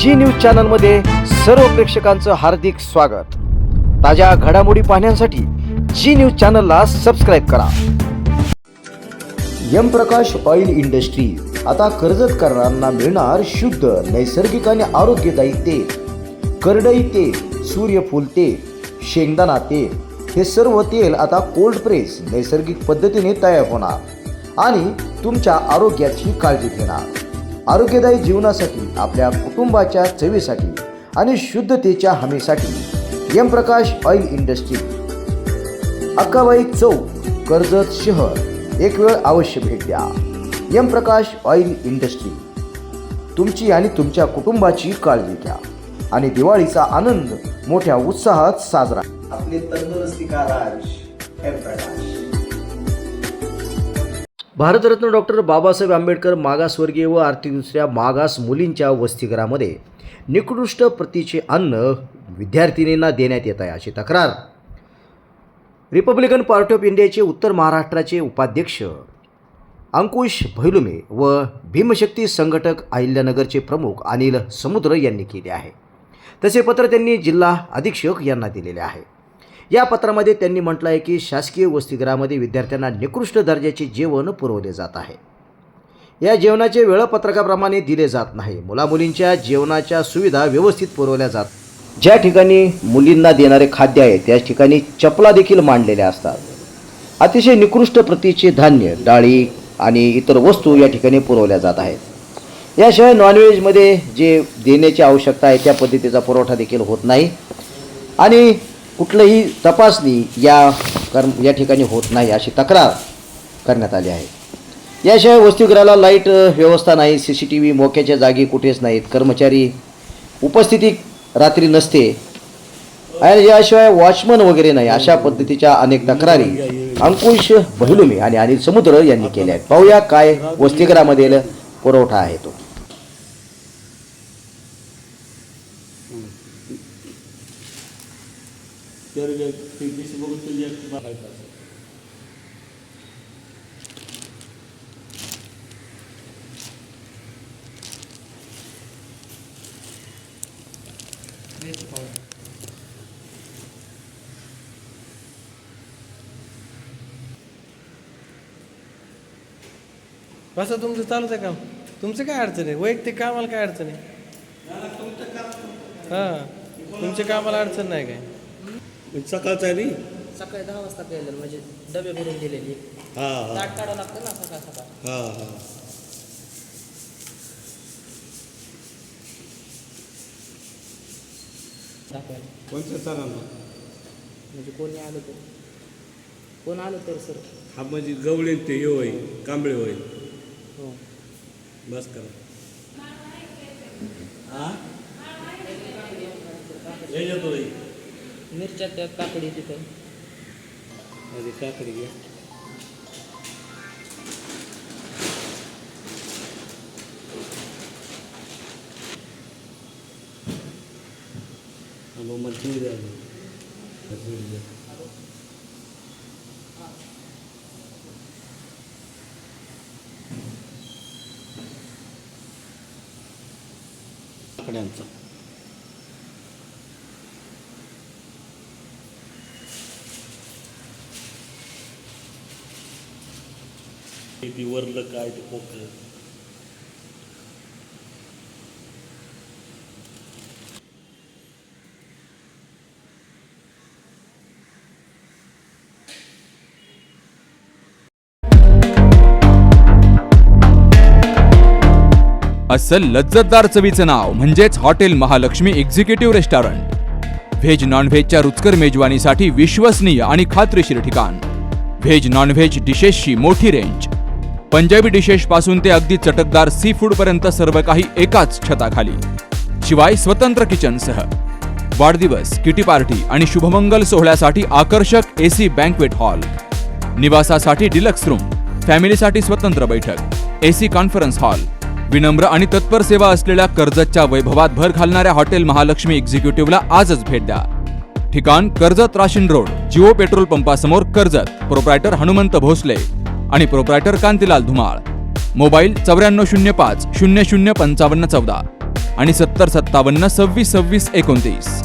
जी news चॅनलमध्ये सर्व प्रेक्षकांचं हार्दिक स्वागत. ताज्या घडामोडी पाहण्यासाठी जी न्यूज चॅनलला सबस्क्राईब करा. यम प्रकाश ऑइल इंडस्ट्री आता कर्जत कर्जतकरांना मिळणार शुद्ध नैसर्गिक आणि आरोग्यदायी तेल. करडई तेल सूर्यफूल तेल शेंगदाणा तेल हे सर्व तेल आता कोल्ड प्रेस नैसर्गिक पद्धतीने तयार होणार. आणि तुमच्या आरोग्याची काळजी घेणार. आरोग्यदायी जीवनासाठी आपल्या कुटुंबाच्या चवीसाठी आणि शुद्धतेच्या हमीसाठी यमप्रकाश ऑइल इंडस्ट्री. अक्काबाई चौक कर्जत शहर. एक वेळ अवश्य भेट द्या. Yamprakash oil industry. तुमची आणि तुमच्या कुटुंबाची काळजी घ्या आणि दिवाळीचा आनंद मोठ्या उत्साहात साजरा. आपले तंदुरुस्ती का राज एम प्रकाश भारतरत्न डॉक्टर बाबासाहेब आंबेडकर मागासवर्गीय व आर्थिकदृष्ट्या मागास मुलींच्या वसतिगृहामध्ये निकृष्ट प्रतीचे अन्न विद्यार्थिनींना देण्यात येत आहे अशी तक्रार. रिपब्लिकन पार्टी ऑफ इंडियाचे उत्तर महाराष्ट्राचे उपाध्यक्ष अंकुश भैलुमे व भीमशक्ती संघटक अहिल्यानगरचे प्रमुख अनिल समुद्र यांनी केले आहे. तसे पत्र त्यांनी जिल्हा अधीक्षक यांना दिलेले आहे. या पत्रामध्ये त्यांनी म्हटलं आहे की शासकीय वसतिगृहामध्ये विद्यार्थ्यांना निकृष्ट दर्जाचे जेवण पुरवले जात आहे. या जेवणाचे वेळापत्रकाप्रमाणे दिले जात नाही. मुलामुलींच्या जेवणाच्या सुविधा व्यवस्थित पुरवल्या जात. ज्या ठिकाणी मुलींना देणारे खाद्य आहे त्या ठिकाणी चपला देखील मांडलेल्या असतात. अतिशय निकृष्ट प्रतीचे धान्य डाळी आणि इतर वस्तू या ठिकाणी पुरवल्या जात आहेत. याशिवाय नॉनव्हेजमध्ये जे देण्याची आवश्यकता आहे त्या पद्धतीचा पुरवठा देखील होत नाही. आणि कुठलंही तपासणी या कर्म या ठिकाणी होत नाही अशी तक्रार करण्यात आली आहे. याशिवाय वसतिगृहाला लाइट व्यवस्था नाही सी सी टी व्ही मोक्याच्या जागी कुठेच नाहीत कर्मचारी उपस्थिती रात्री नसते. आणि याशिवाय वॉचमन वगैरे नाही अशा पद्धतीच्या अनेक तक्रारी अंकुश बहिलुमे आणि अनिल समुद्र यांनी केल्या आहेत. पाहूया काय वसतिगृहामधील पुरवठा आहे तो. कसं तुमचं चालूच आहे काम. तुमचं काय अडचण आहे? वैयक्तिक कामाला काय अडचण आहे? हां. तुमच्या कामाला अडचण नाही काय? सकाळचं आहे नी सकाळी दहा वाजता केलेलं म्हणजे डबे भरून दिलेली. हा हा. ताट काढावं लागतं ना सकाळ सकाळ. हा हा. दाखवायला. कोणत्या सरांना? म्हणजे कोणी आलं तर. कोण आलं तर सर? हा म्हणजे गवळे ते हे होय कांबळे होय हो. बस करा. हा हे येतो. मिरच्या त्या काकडी तिथं. आधी काकडी घ्या. हा, मग मला मग. तीळ वरलं काय ते पोकळ असं लज्जतदार चवीचं नाव म्हणजेच hotel Mahalakshmi executive restaurant. Veg नॉनव्हेजच्या रुचकर मेजवानीसाठी विश्वसनीय आणि खात्रीशीर ठिकाण. व्हेज नॉनव्हेज डिशेसची मोठी रेंज पंजाबी डिशेस पासून ते अगदी चटकदार सी फूड पर्यंत सर्व काही एकाच छताखाली. शिवाय स्वतंत्र किचनसह. वाढदिवस किटी पार्टी आणि शुभमंगल सोहळ्यासाठी आकर्षक एसी बँकवेट हॉल निवासासाठी डिलक्स रूम फॅमिलीसाठी स्वतंत्र बैठक एसी कॉन्फरन्स हॉल विनम्र आणि तत्पर सेवा असलेल्या कर्जतच्या वैभवात भर घालणाऱ्या हॉटेल महालक्ष्मी एक्झिक्युटिव्हला आजच भेट द्या. ठिकाण Karjat Rashin road Jio petrol पंपासमोर Karjat proprietor Hanumant Bhosale. आणि प्रोप्रायटर कांतीलाल धुमाळ. मोबाईल चौऱ्याण्णव शून्य पाच शून्य शून्य पंचावन्न चौदा आणि सत्तर सत्तावन्न सव्वीस सव्वीस एकोणतीस.